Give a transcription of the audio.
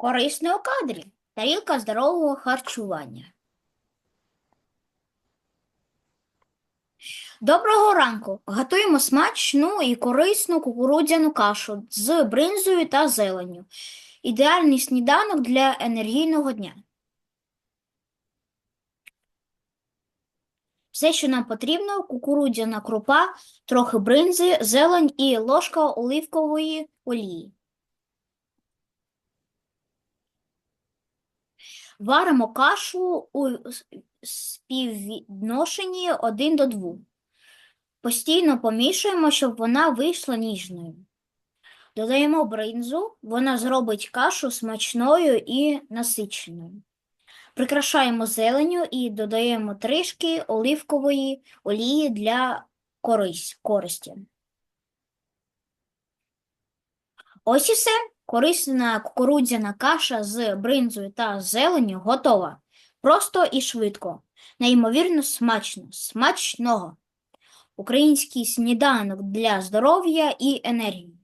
Корисне у кадрі. Тарілка здорового харчування. Доброго ранку! Готуємо смачну і корисну кукурудзяну кашу з бринзою та зеленню. Ідеальний сніданок для енергійного дня. Все, що нам потрібно, кукурудзяна крупа, трохи бринзи, зелень і ложка оливкової олії. Варимо кашу у співвідношенні 1 до 2. Постійно помішуємо, щоб вона вийшла ніжною. Додаємо бринзу, вона зробить кашу смачною і насиченою. Прикрашаємо зеленю і додаємо трішки оливкової олії для корис- користі. Ось і все. Корисна кукурудзяна каша з бринзою та зеленню готова. Просто і швидко. Неймовірно смачно. Смачного. Український сніданок для здоров'я і енергії.